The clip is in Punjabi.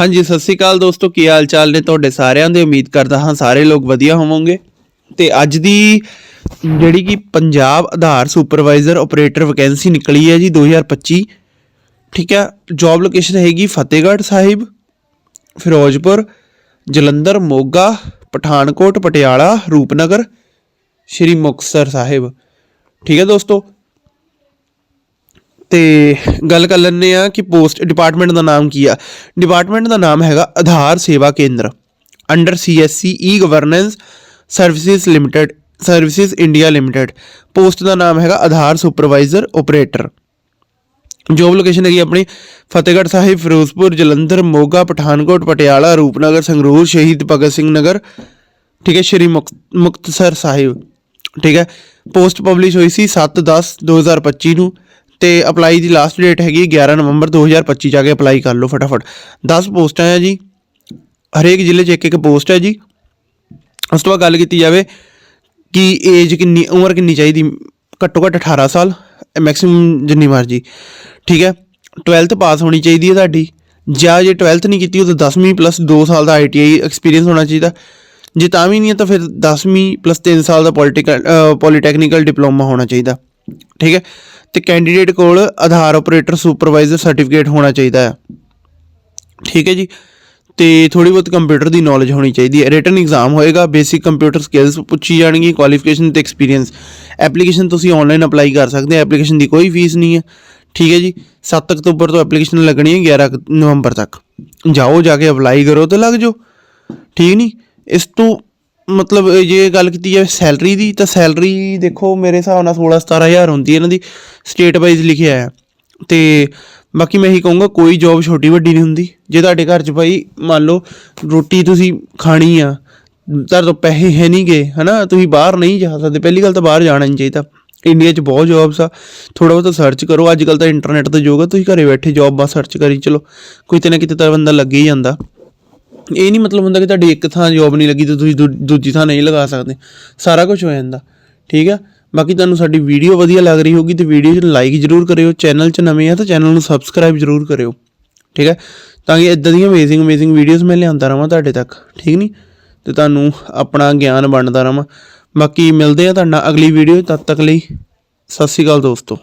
ਹਾਂਜੀ, ਸਤਿ ਸ੍ਰੀ ਅਕਾਲ ਦੋਸਤੋ, ਕੀ ਹਾਲ ਚਾਲ ਨੇ ਤੁਹਾਡੇ ਸਾਰਿਆਂ ਦੇ? ਉਮੀਦ ਕਰਦਾ ਹਾਂ ਸਾਰੇ ਲੋਕ ਵਧੀਆ ਹੋਵੋਗੇ। ਤੇ ਅੱਜ ਦੀ ਜਿਹੜੀ ਕਿ Punjab Aadhaar supervisor operator vacancy ਨਿਕਲੀ ਹੈ ਜੀ 2025 ਠੀਕ ਹੈ? ਜੌਬ ਲੋਕੇਸ਼ਨ ਹੈਗੀ ਫਤਿਹਗੜ੍ਹ ਸਾਹਿਬ, ਫਿਰੋਜ਼ਪੁਰ, ਜਲੰਧਰ, ਮੋਗਾ, ਪਠਾਨਕੋਟ, ਪਟਿਆਲਾ, ਰੂਪਨਗਰ, ਸ਼੍ਰੀ ਮੁਕਤਸਰ ਸਾਹਿਬ। ਠੀਕ ਹੈ ਦੋਸਤੋ? ਤੇ ਗੱਲ ਕਰ ਲੈਂਦੇ ਆ ਕਿ ਪੋਸਟ ਡਿਪਾਰਟਮੈਂਟ ਦਾ ਨਾਮ ਕੀ ਆ। ਡਿਪਾਰਟਮੈਂਟ ਦਾ ਨਾਮ ਹੈਗਾ ਆਧਾਰ ਸੇਵਾ ਕੇਂਦਰ under CSC e governance services limited services India limited post ਦਾ ਨਾਮ ਹੈਗਾ Aadhaar supervisor operator job location ਹੈਗੀ ਆਪਣੀ ਫਤਿਹਗੜ੍ਹ ਸਾਹਿਬ, ਫਿਰੋਜ਼ਪੁਰ, ਜਲੰਧਰ, ਮੋਗਾ, ਪਠਾਨਕੋਟ, ਪਟਿਆਲਾ, ਰੂਪਨਗਰ, ਸੰਗਰੂਰ, ਸ਼ਹੀਦ ਭਗਤ ਸਿੰਘ ਨਗਰ। ਠੀਕ ਹੈ, ਸ਼੍ਰੀ ਮੁਕ- ਮੁਕਤਸਰ ਸਾਹਿਬ। ਠੀਕ ਹੈ ਪੋਸਟ ਪਬਲਿਸ਼ ਹੋਈ ਸੀ 7/10/2025 ਨੂੰ। ਤੇ ਅਪਲਾਈ ਦੀ ਲਾਸਟ ਡੇਟ ਹੈਗੀ 11 ਨਵੰਬਰ 2025 ਜਾ ਕੇ ਅਪਲਾਈ ਕਰ ਲਓ ਫਟਾਫਟ। 10 ਪੋਸਟਾਂ ਹੈ ਜੀ। ਹਰੇਕ ਜ਼ਿਲ੍ਹੇ 'ਚ ਇੱਕ ਇੱਕ ਪੋਸਟ ਹੈ ਜੀ। ਉਸ ਤੋਂ ਬਾਅਦ ਗੱਲ ਕੀਤੀ ਜਾਵੇ ਕਿ ਏਜ ਕਿੰਨੀ, ਉਮਰ ਕਿੰਨੀ ਚਾਹੀਦੀ, ਘੱਟੋ ਘੱਟ 18 ਸਾਲ ਮੈਕਸਿਮਮ ਜਿੰਨੀ ਮਰਜ਼ੀ। ਠੀਕ ਹੈ? 12th ਪਾਸ ਹੋਣੀ ਚਾਹੀਦੀ ਹੈ ਤੁਹਾਡੀ। ਜਾਂ ਜੇ 12th ਨਹੀਂ ਕੀਤੀ ਉਹ ਤਾਂ 10ਵੀਂ ਪਲੱਸ 2 ਸਾਲ ਦਾ ਆਈਟੀਆਈ ਐਕਸਪੀਰੀਅੰਸ ਹੋਣਾ ਚਾਹੀਦਾ। ਜੇ ਤਾਂ ਵੀ ਨਹੀਂ ਹੈ, ਤਾਂ ਫਿਰ 10ਵੀਂ ਪਲੱਸ 3 ਸਾਲ ਦਾ ਪੋਲੀਟੀਕਲ ਪੋਲੀਟੈਕਨੀਕਲ ਡਿਪਲੋਮਾ ਹੋਣਾ ਚਾਹੀਦਾ। ਠੀਕ ਹੈ? ਤੇ ਕੈਂਡੀਡੇਟ ਕੋਲ ਆਧਾਰ ਆਪਰੇਟਰ ਸੁਪਰਵਾਈਜ਼ਰ ਸਰਟੀਫਿਕੇਟ ਹੋਣਾ ਚਾਹੀਦਾ ਹੈ। ਠੀਕ ਹੈ ਜੀ? ਤੇ ਥੋੜੀ ਬਹੁਤ ਕੰਪਿਊਟਰ ਦੀ ਨੌਲੇਜ ਹੋਣੀ ਚਾਹੀਦੀ ਹੈ। ਰਿਟਨ ਐਗਜ਼ਾਮ ਹੋਏਗਾ ਬੇਸਿਕ ਕੰਪਿਊਟਰ ਸਕਿੱਲਸ ਪੁੱਛੀ ਜਾਣਗੀ ਕੁਆਲੀਫਿਕੇਸ਼ਨ ਤੇ ਐਕਸਪੀਰੀਅੰਸ ਐਪਲੀਕੇਸ਼ਨ ਤੁਸੀਂ ਆਨਲਾਈਨ ਅਪਲਾਈ ਕਰ ਸਕਦੇ ਹੋ ਐਪਲੀਕੇਸ਼ਨ ਦੀ ਕੋਈ ਫੀਸ ਨਹੀਂ ਹੈ। ਠੀਕ ਹੈ ਜੀ? 7 ਅਕਤੂਬਰ ਤੋਂ ਐਪਲੀਕੇਸ਼ਨ ਲੱਗਣੀ ਹੈ 11 ਨਵੰਬਰ ਤੱਕ। ਜਾਓ, ਜਾ ਕੇ ਅਪਲਾਈ ਕਰੋ ਤੇ ਲੱਗ ਜਾਓ। ਠੀਕ ਨਹੀਂ? ਇਸ ਤੋਂ ਮਤਲਬ ਜੇ ਗੱਲ ਕੀਤੀ ਜਾਵੇ ਸੈਲਰੀ ਦੀ, ਤਾਂ ਸੈਲਰੀ ਦੇਖੋ ਮੇਰੇ ਹਿਸਾਬ ਨਾਲ 16 17000 ਹੁੰਦੀ ਹੈ ਇਹਨਾਂ ਦੀ ਸਟੇਟ ਵਾਈਜ਼ ਲਿਖਿਆ ਹੈ। ਤੇ ਬਾਕੀ ਮੈਂ ਇਹੀ ਕਹੂੰਗਾ, ਕੋਈ ਜੌਬ ਛੋਟੀ ਵੱਡੀ ਨਹੀਂ ਹੁੰਦੀ। ਜੇ ਤੁਹਾਡੇ ਘਰ 'ਚ ਭਾਈ ਮੰਨ ਲਓ ਰੋਟੀ ਤੁਸੀਂ ਖਾਣੀ ਆ, ਤੁਹਾਡੇ ਤੋਂ ਪੈਸੇ ਹੈ ਨਹੀਂ ਗੇ, ਹਨਾ, ਤੁਸੀਂ ਬਾਹਰ ਨਹੀਂ ਜਾ ਸਕਦੇ। ਪਹਿਲੀ ਗੱਲ ਤਾਂ ਬਾਹਰ ਜਾਣਾ ਨਹੀਂ ਚਾਹੀਦਾ। ਇੰਡੀਆ 'ਚ ਬਹੁਤ ਜੌਬਸ ਆ। ਥੋੜਾ ਬਹੁਤਾ ਸਰਚ ਕਰੋ। ਅੱਜ ਕੱਲ ਤਾਂ ਇੰਟਰਨੈਟ ਤੇ ਯੋਗ ਆ। ਤੁਸੀਂ ਘਰੇ ਬੈਠੇ ਜੌਬ ਬਸ ਸਰਚ ਕਰੀ, ਚਲੋ। ਕੋਈ ਤੇ ਨਾ ਕਿਤੇ ਤਾਂ ਬੰਦਾ ਲੱਗ ਹੀ ਜਾਂਦਾ। ਇਹ ਨਹੀਂ ਮਤਲਬ ਹੁੰਦਾ ਕਿ ਤੁਹਾਡੀ ਇੱਕ ਥਾਂ ਜੌਬ ਨਹੀਂ ਲੱਗੀ ਤੇ ਤੁਸੀਂ ਦੂ- ਦੂਜੀ ਥਾਂ ਨਹੀਂ ਲਗਾ ਸਕਦੇ। ਸਾਰਾ ਕੁਝ ਹੋ ਜਾਂਦਾ, ਠੀਕ ਆ? ਬਾਕੀ ਤੁਹਾਨੂੰ ਸਾਡੀ ਵੀਡੀਓ ਵਧੀਆ ਲੱਗ ਰਹੀ ਹੋਗੀ ਤੇ ਵੀਡੀਓ ਨੂੰ ਲਾਈਕ ਜ਼ਰੂਰ ਕਰਿਓ ਚੈਨਲ 'ਚ ਨਵੇਂ ਆ ਤਾਂ ਚੈਨਲ ਨੂੰ ਸਬਸਕ੍ਰਾਈਬ ਜ਼ਰੂਰ ਕਰਿਓ, ਠੀਕ ਹੈ ਤਾਂ ਕਿ ਇਦਾਂ ਦੀਆਂ ਅਮੇਜ਼ਿੰਗ ਅਮੇਜ਼ਿੰਗ ਵੀਡੀਓਜ਼ ਮੈਂ ਲਿਆਉਂਦਾ ਰਵਾਂ ਤੁਹਾਡੇ ਤੱਕ, ਠੀਕ ਨਹੀਂ ਤੇ ਤੁਹਾਨੂੰ ਆਪਣਾ ਗਿਆਨ ਵੰਡਦਾ ਰਵਾਂ। ਬਾਕੀ ਮਿਲਦੇ ਆ ਤੁਹਾਡਾ ਅਗਲੀ ਵੀਡੀਓ ਤਦ ਤੱਕ ਲਈ ਸਤਿ ਸ਼੍ਰੀ ਅਕਾਲ ਦੋਸਤੋ।